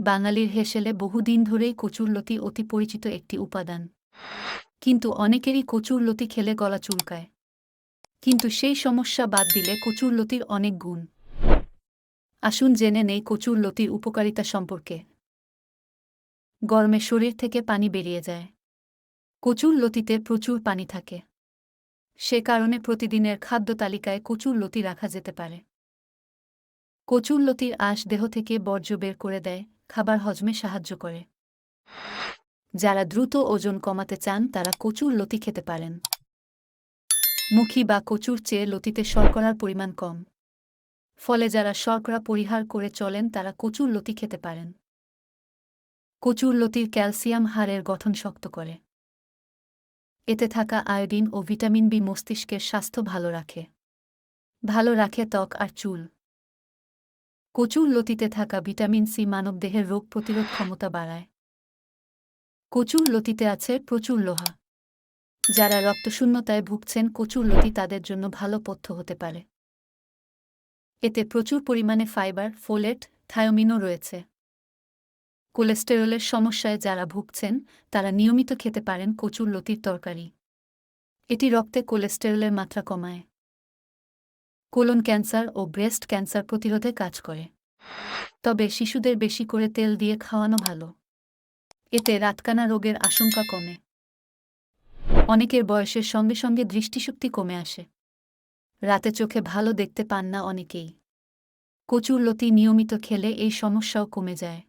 বাঙালির হেসেলে বহুদিন ধরেই কচুরলতি অতি পরিচিত একটি উপাদান। কিন্তু অনেকেরই কচুরলতি খেলে গলা চুলকায়। কিন্তু সেই সমস্যা বাদ দিলে কচুরলতির অনেক গুণ। আসুন জেনে নেই কচুরলতির উপকারিতা সম্পর্কে। গরমে শরীর থেকে পানি বেরিয়ে যায়। কচুর লতিতে প্রচুর পানি থাকে। সে কারণে প্রতিদিনের খাদ্য তালিকায় কচুর লতি রাখা যেতে পারে। কচুর লতির আঁশ দেহ থেকে বর্জ্য বের করে দেয়। খাবার হজমে সাহায্য করে। যারা দ্রুত ওজন কমাতে চান, তারা কচুর লতি খেতে পারেন। মুখী বা কচুর চেয়ে লতিতে শর্করার পরিমাণ কম। ফলে যারা শর্করা পরিহার করে চলেন, তারা কচুর লতি খেতে পারেন। কচুর লতির ক্যালসিয়াম হাড়ের গঠন শক্ত করে। এতে থাকা আয়োডিন ও ভিটামিন বি মস্তিষ্কের স্বাস্থ্য ভালো রাখে। ভালো রাখে ত্বক আর চুল। কচুর লতিতে থাকা ভিটামিন সি মানবদেহের রোগ প্রতিরোধ ক্ষমতা বাড়ায়। কচুর লতিতে আছে প্রচুর লোহা। যারা রক্তশূন্যতায় ভুগছেন, কচুর লতি তাদের জন্য ভালো পথ্য হতে পারে। এতে প্রচুর পরিমাণে ফাইবার, ফোলেট, থায়োমিনও রয়েছে। কোলেস্টেরলের সমস্যায় যারা ভুগছেন, তারা নিয়মিত খেতে পারেন কচুর লতির তরকারি। এটি রক্তে কোলেস্টেরলের মাত্রা কমায়। কোলন ক্যান্সার ও ব্রেস্ট ক্যান্সার প্রতিরোধে কাজ করে। তবে শিশুদের বেশি করে তেল দিয়ে খাওয়ানো ভালো। এতে রাতকানা রোগের আশঙ্কা কমে। অনেকের বয়সের সঙ্গে সঙ্গে দৃষ্টিশক্তি কমে আসে। রাতে চোখে ভালো দেখতে পান না অনেকেই। কচুর লতি নিয়মিত খেলে এই সমস্যাও কমে যায়।